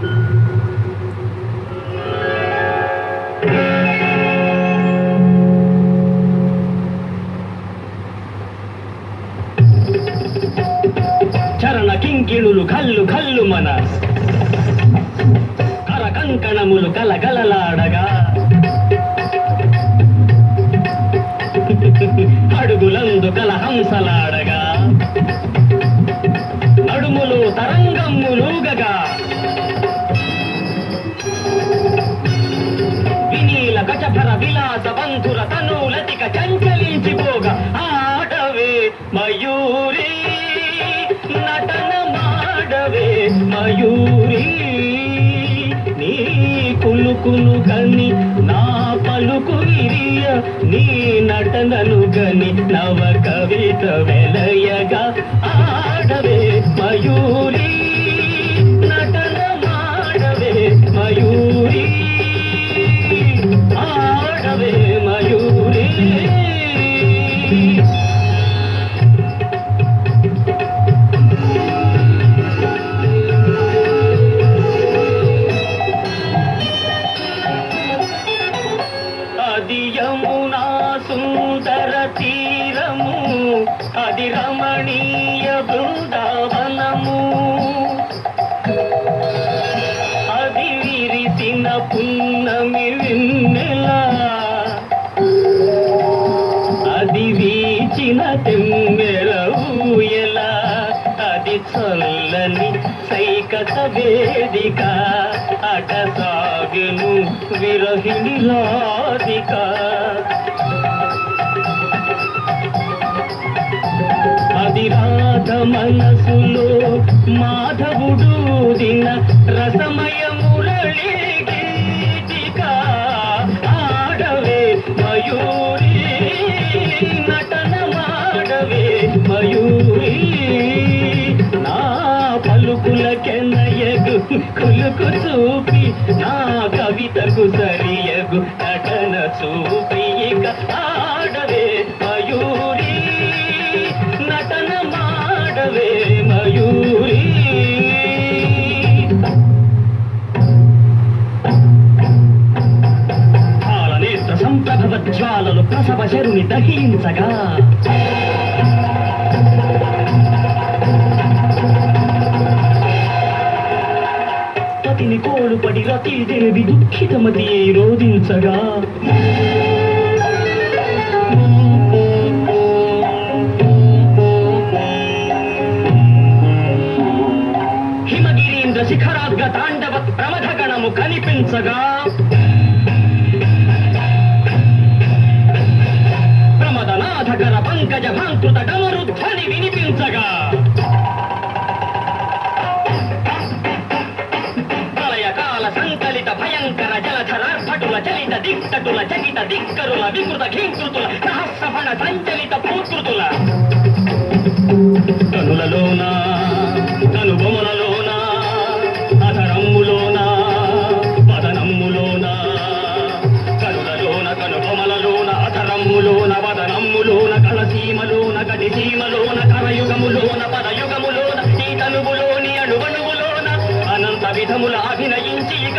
చరణ కింకిణులు కల్లు కల్లు మన కర కంకణములు కలగలలాడగా అడుగులందు కల విలాస బంధుర తనులతిక చంచలించిపోగా ఆడవే మయూరి నటన మాడవే మయూరి. నీ కులుకులు గని నా పలుకు విరియ నీ నటనలు గని నవ కవిత వెలయగా ఆడవే మయూరి. మయూరి అది యమునా సుందర తీరము అది రమణీయ బృందావ చల్లని సైకత వేదిక అట సాగును విరహిణి రాధిక అది రాధ మనసులో మాధవుడు దిన రసమయ మురళి గీతిక. ఆడవే మయూరి పలుకుల కెన్నయగు కులుకు చూపి నా కవితకు సరియగు నటన చూపి ఇక ఆడవే మయూరి. నటన మాడవే మయూరి. పాలనేత్ర సంప్రభవ జ్వాలలు ప్రసవ శరుని దహించగా. ఇదేది దుఃఖితమది రోధించగా హిమగిరీంద్ర శిఖరాద్గ తాండవ ప్రమథగణము కనిపించగా. కిట్టటుల చకిత దిక్కరుల వికృత ఘీకృతుల సహస్రఫణ సంచలిత పూకృతుల కనులలోన కనుబొమలలోన అధరమ్ములోనా వదనమ్ములోన? కనులలోన కనుబొమలలోన అధరమ్ములోన వదనమ్ములోన కలసీమలోన గడిసీమలోన కరయుగములోన పదయుగములోన ఈ తనువులోని అణువణువులోన అనంత విధముల అభినయించి ఇక